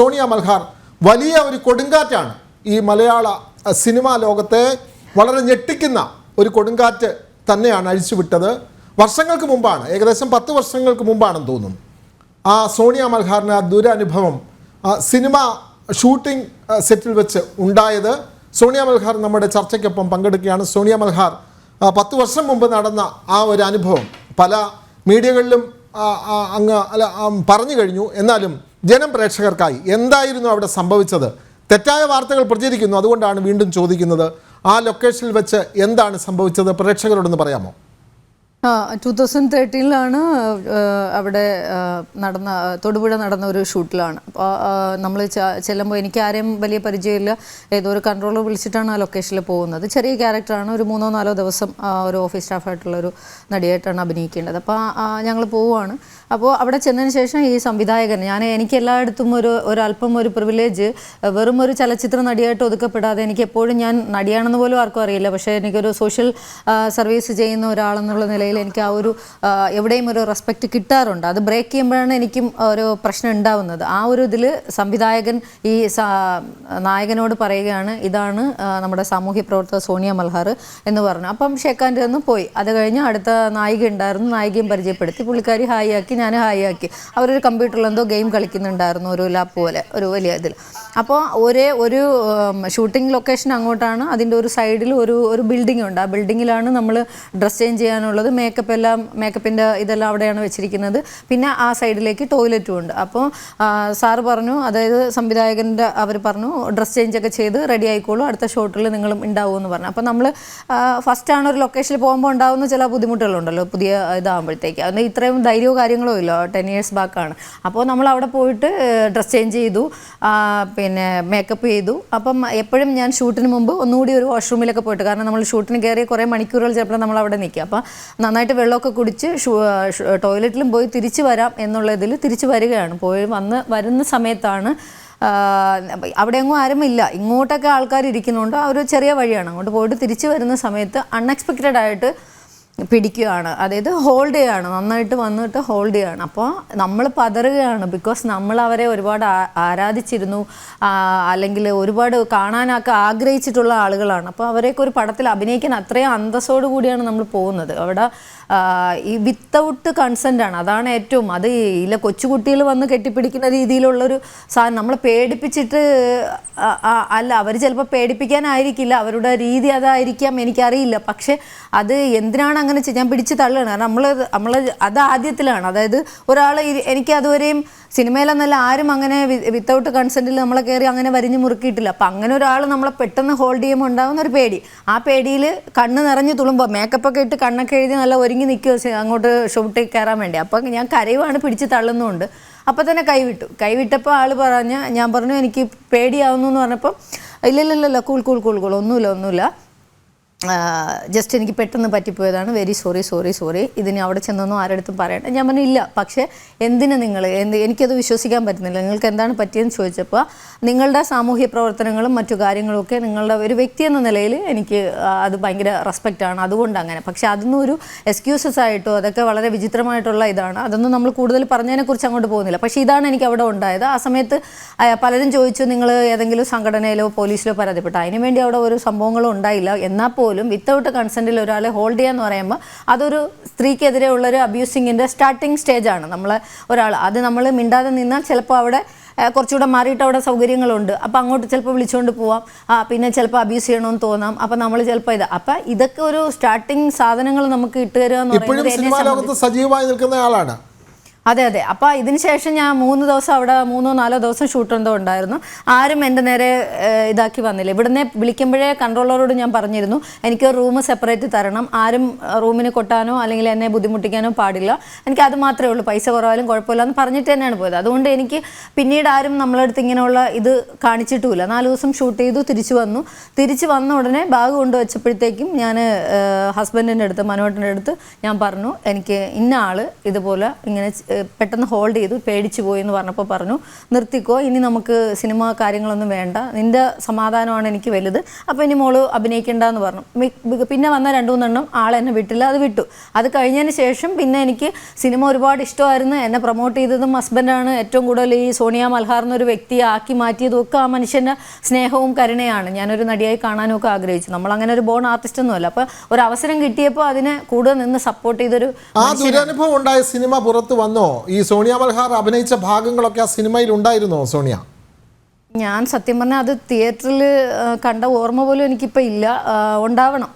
സോണിയ മൽഹാർ വലിയ ഒരു കൊടുങ്കാറ്റാണ് ഈ മലയാള സിനിമാ ലോകത്തെ വളരെ ഞെട്ടിക്കുന്ന ഒരു കൊടുങ്കാറ്റ് തന്നെയാണ് അഴിച്ചുവിട്ടത്. വർഷങ്ങൾക്ക് മുമ്പാണ് ഏകദേശം പത്ത് വർഷങ്ങൾക്ക് മുമ്പാണെന്ന് തോന്നുന്നു. ആ സോണിയ മൽഹാറിന് ആ ദുരനുഭവം സിനിമ ഷൂട്ടിംഗ് സെറ്റിൽ വെച്ച് ഉണ്ടായത് സോണിയ മൽഹാർ നമ്മുടെ ചർച്ചയ്ക്കൊപ്പം പങ്കെടുക്കുകയാണ്. സോണിയ മൽഹാർ പത്ത് വർഷം മുമ്പ് നടന്ന ആ ഒരു അനുഭവം പല മീഡിയകളിലും അങ്ങ് അല്ല പറഞ്ഞു കഴിഞ്ഞു. എന്നാലും ജനം പ്രേക്ഷകർക്കായി എന്തായിരുന്നു അവിടെ സംഭവിച്ചത്? തെറ്റായ വാർത്തകൾ പ്രചരിക്കുന്നു അതുകൊണ്ടാണ് വീണ്ടും ചോദിക്കുന്നത്. ആ ലൊക്കേഷനിൽ വെച്ച് എന്താണ് സംഭവിച്ചത്? പ്രേക്ഷകരോടൊന്ന് പറയാമോ? ആ ടൂ തൗസൻഡ് തേർട്ടീനിലാണ് അവിടെ നടന്ന തൊടുപുഴ നടന്ന ഒരു ഷൂട്ടിലാണ്. അപ്പോൾ നമ്മൾ ചെല്ലുമ്പോൾ എനിക്ക് ആരെയും വലിയ പരിചയമില്ല. ഏതോ ഒരു കൺട്രോളർ വിളിച്ചിട്ടാണ് ആ ലൊക്കേഷനിൽ പോകുന്നത്. ചെറിയ ക്യാരക്ടറാണ് ഒരു മൂന്നോ നാലോ ദിവസം ഒരു ഓഫീസ് സ്റ്റാഫായിട്ടുള്ള ഒരു നടിയായിട്ടാണ് അഭിനയിക്കേണ്ടത്. അപ്പോൾ ഞങ്ങൾ പോവുകയാണ് അപ്പോൾ അവിടെ ചെന്നതിന് ശേഷം ഈ സംവിധായകൻ ഞാൻ എനിക്ക് എല്ലായിടത്തും ഒരു ഒരല്പം ഒരു പ്രിവിലേജ് വെറും ഒരു ചലച്ചിത്ര നടിയായിട്ട് ഒതുക്കപ്പെടാതെ എനിക്ക് എപ്പോഴും ഞാൻ നടിയാണെന്ന് പോലും ആർക്കും അറിയില്ല. പക്ഷേ എനിക്കൊരു സോഷ്യൽ സർവീസ് ചെയ്യുന്ന ഒരാളെന്നുള്ള നിലയിൽ എനിക്ക് ആ ഒരു എവിടെയും ഒരു റെസ്പെക്റ്റ് കിട്ടാറുണ്ട്. അത് ബ്രേക്ക് ചെയ്യുമ്പോഴാണ് എനിക്കും ഒരു പ്രശ്നം ഉണ്ടാവുന്നത്. ആ ഒരു ഇതിൽ സംവിധായകൻ ഈ നായകനോട് പറയുകയാണ് ഇതാണ് നമ്മുടെ സാമൂഹ്യ പ്രവർത്തക സോണിയ മൽഹാർ എന്ന് പറഞ്ഞു. അപ്പം ഷേഖാന്റെ നിന്ന് പോയി. അത് കഴിഞ്ഞ് അടുത്ത നായിക ഉണ്ടായിരുന്നു നായികയും പരിചയപ്പെടുത്തി. പുള്ളിക്കാരി ഹായ് ആക്കി ഞാൻ ഹായ് ആക്കി. അവരൊരു കമ്പ്യൂട്ടറിൽ എന്തോ ഗെയിം കളിക്കുന്നുണ്ടായിരുന്നു ഒരു ലാപ്പ് പോലെ ഒരു വലിയ ഇതിൽ അപ്പോൾ ഒരേ ഒരു ഷൂട്ടിംഗ് ലൊക്കേഷൻ അങ്ങോട്ടാണ്. അതിന്റെ ഒരു സൈഡിൽ ഒരു ഒരു ബിൽഡിംഗ് ഉണ്ട്. ആ ബിൽഡിങ്ങിലാണ് നമ്മൾ ഡ്രസ് ചേഞ്ച് ചെയ്യാനുള്ളത്. മേക്കപ്പ് എല്ലാം മേക്കപ്പിന്റെ ഇതെല്ലാം അവിടെയാണ് വെച്ചിരിക്കുന്നത്. പിന്നെ ആ സൈഡിലേക്ക് ടോയ്ലറ്റും ഉണ്ട്. അപ്പോൾ സാറ് പറഞ്ഞു അതായത് സംവിധായകന്റെ അവർ പറഞ്ഞു ഡ്രസ്സ് ചേഞ്ചൊക്കെ ചെയ്ത് റെഡി ആയിക്കോളൂ. അടുത്ത ഷോട്ടിൽ നിങ്ങളും ഉണ്ടാവുമെന്ന് പറഞ്ഞു. അപ്പോൾ നമ്മൾ ഫസ്റ്റാണ് ഒരു ലൊക്കേഷനിൽ പോകുമ്പോൾ ഉണ്ടാകുന്ന ചില ബുദ്ധിമുട്ടുകളുണ്ടല്ലോ പുതിയ ഇതാകുമ്പോഴത്തേക്ക് അതിന് ഇത്രയും ധൈര്യവും കാര്യങ്ങളോ ഇല്ല. ടെൻ ഇയേഴ്സ് ബാക്കാണ് അപ്പോൾ നമ്മൾ അവിടെ പോയിട്ട് ഡ്രസ് ചേഞ്ച് ചെയ്തു. പിന്നെ മേക്കപ്പ് ചെയ്തു. അപ്പം എപ്പോഴും ഞാൻ ഷൂട്ടിന് മുമ്പ് ഒന്നുകൂടി ഒരു വാഷ്റൂമിലൊക്കെ പോയിട്ട് കാരണം നമ്മൾ ഷൂട്ടിന് കയറി കുറേ മണിക്കൂറുകൾ ചിലപ്പോൾ നമ്മൾ അവിടെ നിൽക്കുക. അപ്പം നന്നായിട്ട് വെള്ളമൊക്കെ കുടിച്ച് ടോയ്ലറ്റിലും പോയി തിരിച്ചു വരാം എന്നുള്ള ഇതിൽ തിരിച്ചു വരികയാണ്. പോയി വന്ന് വരുന്ന സമയത്താണ് അവിടെ എങ്ങും ആരുമില്ല ഇങ്ങോട്ടൊക്കെ ആൾക്കാർ ഇരിക്കുന്നുണ്ട് ആ ഒരു ചെറിയ വഴിയാണ്. അങ്ങോട്ട് പോയിട്ട് തിരിച്ചു വരുന്ന സമയത്ത് അൺഎക്സ്പെക്റ്റഡ് ആയിട്ട് പിടിക്കുകയാണ്. അതായത് ഹോൾഡ് ചെയ്യാണ്. നന്നായിട്ട് വന്നിട്ട് ഹോൾഡ് ചെയ്യാണ്. അപ്പോൾ നമ്മൾ പതറുകയാണ്. ബിക്കോസ് നമ്മൾ അവരെ ഒരുപാട് ആരാധിച്ചിരുന്നു. അല്ലെങ്കിൽ ഒരുപാട് കാണാനൊക്കെ ആഗ്രഹിച്ചിട്ടുള്ള ആളുകളാണ്. അപ്പോൾ അവരെയൊക്കെ ഒരു പടത്തിൽ അഭിനയിക്കാൻ അത്രയും അന്തസ്സോടു കൂടിയാണ് നമ്മൾ പോകുന്നത്. അവിടെ ഈ വിത്തൗട്ട് കൺസെന്റ് ആണ്. അതാണ് ഏറ്റവും അത് ഇല്ല കൊച്ചുകുട്ടികൾ വന്ന് കെട്ടിപ്പിടിക്കുന്ന രീതിയിലുള്ളൊരു സാധനം. നമ്മൾ പേടിപ്പിച്ചിട്ട് അല്ല അവർ ചിലപ്പോൾ പേടിപ്പിക്കാനായിരിക്കില്ല. അവരുടെ രീതി അതായിരിക്കാം എനിക്കറിയില്ല. പക്ഷേ അത് എന്തിനാണ് അങ്ങനെ ഞാൻ പിടിച്ച് തള്ളുകയാണ്. കാരണം നമ്മൾ നമ്മൾ അത് ആദ്യത്തിലാണ്. അതായത് ഒരാൾ എനിക്ക് അതുവരെയും സിനിമയിലെന്നല്ല ആരും അങ്ങനെ വിത്തൗട്ട് കൺസെന്റിൽ നമ്മളെ കയറി അങ്ങനെ വരിഞ്ഞ് മുറുക്കിയിട്ടില്ല. അപ്പം അങ്ങനെ ഒരാൾ നമ്മളെ പെട്ടെന്ന് ഹോൾഡ് ചെയ്യുമ്പോൾ ഉണ്ടാകുന്ന ഒരു പേടി. ആ പേടിയിൽ കണ്ണ് നിറഞ്ഞു തുളുമ്പോൾ മേക്കപ്പൊക്കെ ഇട്ട് കണ്ണൊക്കെ എഴുതി നല്ല ഒരുങ്ങി നിൽക്കുക അങ്ങോട്ട് ഷൂട്ടിൽ കയറാൻ വേണ്ടി. അപ്പം ഞാൻ കരയുവാണ് പിടിച്ച് തള്ളുന്നുണ്ട്. അപ്പം തന്നെ കൈവിട്ടു. കൈവിട്ടപ്പോൾ ആൾ പറഞ്ഞ ഞാൻ പറഞ്ഞു എനിക്ക് പേടിയാവുന്നു എന്ന് പറഞ്ഞപ്പോൾ ഇല്ല കൂൾ കൂൾ കൂൾ കൂൾ ഒന്നുമില്ല ഒന്നുമില്ല. ജസ്റ്റ് എനിക്ക് പെട്ടെന്ന് പറ്റിപ്പോയതാണ്. വെരി സോറി സോറി സോറി ഇതിന് അവിടെ ചെന്നൊന്നും ആരടുത്തും പറയണ്ട. ഞാൻ പറഞ്ഞില്ല പക്ഷേ എന്തിനു നിങ്ങൾ എന്ത് എനിക്കത് വിശ്വസിക്കാൻ പറ്റുന്നില്ല. നിങ്ങൾക്ക് എന്താണ് പറ്റിയെന്ന് ചോദിച്ചപ്പോൾ നിങ്ങളുടെ സാമൂഹ്യ പ്രവർത്തനങ്ങളും മറ്റു കാര്യങ്ങളും ഒക്കെ നിങ്ങളുടെ ഒരു വ്യക്തി എന്ന നിലയിൽ എനിക്ക് അത് ഭയങ്കര റെസ്പെക്റ്റ് ആണ്. അതുകൊണ്ട് അങ്ങനെ. പക്ഷേ അതൊന്നും ഒരു എക്സ്ക്യൂസസ് ആയിട്ടോ അതൊക്കെ വളരെ വിചിത്രമായിട്ടുള്ള ഇതാണ്. അതൊന്നും നമ്മൾ കൂടുതൽ പറഞ്ഞതിനെക്കുറിച്ച് അങ്ങോട്ട് പോകുന്നില്ല. പക്ഷേ ഇതാണ് എനിക്ക് അവിടെ ഉണ്ടായത്. ആ സമയത്ത് പലരും ചോദിച്ചു നിങ്ങൾ ഏതെങ്കിലും സംഘടനയിലോ പോലീസിലോ പരാതിപ്പെട്ടു? അതിനുവേണ്ടി അവിടെ ഒരു സംഭവങ്ങളും ഉണ്ടായില്ല? എന്നാൽ പോലും വിത്തൗട്ട് കൺസെന്റിൽ ഒരാളെ ഹോൾഡ് ചെയ്യാന്ന് പറയുമ്പോൾ അതൊരു സ്ത്രീക്കെതിരെ ഉള്ളൊരു അബ്യൂസിങ്ങിന്റെ സ്റ്റാർട്ടിങ് സ്റ്റേജാണ് നമ്മൾ ഒരാൾ അത് നമ്മൾ മിണ്ടാതെ നിന്നാൽ ചിലപ്പോൾ അവിടെ കുറച്ചുകൂടെ മാറിയിട്ട് അവിടെ സൗകര്യങ്ങളുണ്ട്. അപ്പോൾ അങ്ങോട്ട് ചിലപ്പോൾ വിളിച്ചുകൊണ്ട് പോവാം. ആ, പിന്നെ ചിലപ്പോൾ അബ്യൂസ് ചെയ്യണമെന്ന് തോന്നാം. അപ്പോൾ നമ്മൾ ചിലപ്പോൾ ഇത് അപ്പം ഇതൊക്കെ ഒരു സ്റ്റാർട്ടിങ് സാധനങ്ങൾ നമുക്ക് ഇട്ട് തരിക എന്ന് പറയുന്നത് സജീവമായി നിൽക്കുന്ന ആളാണ്. അതെ അതെ. അപ്പൊ ഇതിനുശേഷം ഞാൻ മൂന്ന് ദിവസം അവിടെ മൂന്നോ നാലോ ദിവസം ഷൂട്ട് എന്തോ ഉണ്ടായിരുന്നു. ആരും എന്റെ നേരെ ഇതാക്കി വന്നില്ല. ഇവിടുന്ന് വിളിക്കുമ്പോഴേ കൺട്രോളറോട് ഞാൻ പറഞ്ഞിരുന്നു എനിക്ക് റൂം സെപ്പറേറ്റ് തരണം. ആരും റൂമിന് കൊട്ടാനോ അല്ലെങ്കിൽ എന്നെ ബുദ്ധിമുട്ടിക്കാനോ പാടില്ല. എനിക്ക് അത് മാത്രമേ ഉള്ളൂ. പൈസ കുറവായാലും കുഴപ്പമില്ല എന്ന് പറഞ്ഞിട്ട് തന്നെയാണ് പോയത്. അതുകൊണ്ട് എനിക്ക് പിന്നീട് ആരും നമ്മളടുത്ത് ഇങ്ങനെയുള്ള ഇത് കാണിച്ചിട്ടുമില്ല. നാല് ദിവസം ഷൂട്ട് ചെയ്തു തിരിച്ചു വന്നു. തിരിച്ചു വന്ന ഉടനെ ബാഗ് കൊണ്ടുവച്ചപ്പോഴത്തേക്കും ഞാൻ ഹസ്ബൻഡിന്റെ അടുത്ത് മനോട്ടിന്റെ അടുത്ത് ഞാൻ പറഞ്ഞു എനിക്ക് ഇന്ന ആൾ ഇതുപോലെ ഇങ്ങനെ പെട്ടെന്ന് ഹോൾഡ് ചെയ്തു പേടിച്ചു പോയി എന്ന് പറഞ്ഞപ്പോൾ പറഞ്ഞു നിർത്തിക്കോ ഇനി നമുക്ക് സിനിമ കാര്യങ്ങളൊന്നും വേണ്ട. നിന്റെ സമാധാനമാണ് എനിക്ക് വലുത്. അപ്പോൾ ഇനി മോൾ അഭിനയിക്കേണ്ട എന്ന് പറഞ്ഞു. പിന്നെ വന്ന രണ്ടു മൂന്നെണ്ണം ആളെന്നെ വിട്ടില്ല അത് വിട്ടു. അത് കഴിഞ്ഞതിന് ശേഷം പിന്നെ എനിക്ക് സിനിമ ഒരുപാട് ഇഷ്ടമായിരുന്നു. എന്നെ പ്രൊമോട്ട് ചെയ്തതും ഹസ്ബൻഡാണ് ഏറ്റവും കൂടുതൽ ഈ സോണിയ മൽഹാർ എന്നൊരു വ്യക്തിയെ ആക്കി മാറ്റിയതും ഒക്കെ ആ മനുഷ്യന്റെ സ്നേഹവും കരുണയാണ്. ഞാനൊരു നടിയായി കാണാനും ഒക്കെ ആഗ്രഹിച്ചു. നമ്മൾ അങ്ങനെ ഒരു ബോൺ ആർട്ടിസ്റ്റ് ഒന്നുമല്ല അപ്പോൾ ഒരു അവസരം കിട്ടിയപ്പോൾ അതിനെ കൂടുതൽ നിന്ന് സപ്പോർട്ട് ചെയ്തൊരു ആ ദുരനുഭവം ഉണ്ടായ സിനിമ പുറത്ത് വന്നോ ഈ സോണിയ മൽഹാർ അഭിനയിച്ച ഭാഗങ്ങളൊക്കെ ആ സിനിമയിൽ ഉണ്ടായിരുന്നോ സോണിയ? ഞാൻ സത്യം പറഞ്ഞാൽ അത് തിയേറ്ററിൽ കണ്ട ഓർമ്മ പോലും എനിക്കിപ്പോൾ ഇല്ല. ഉണ്ടാവണം.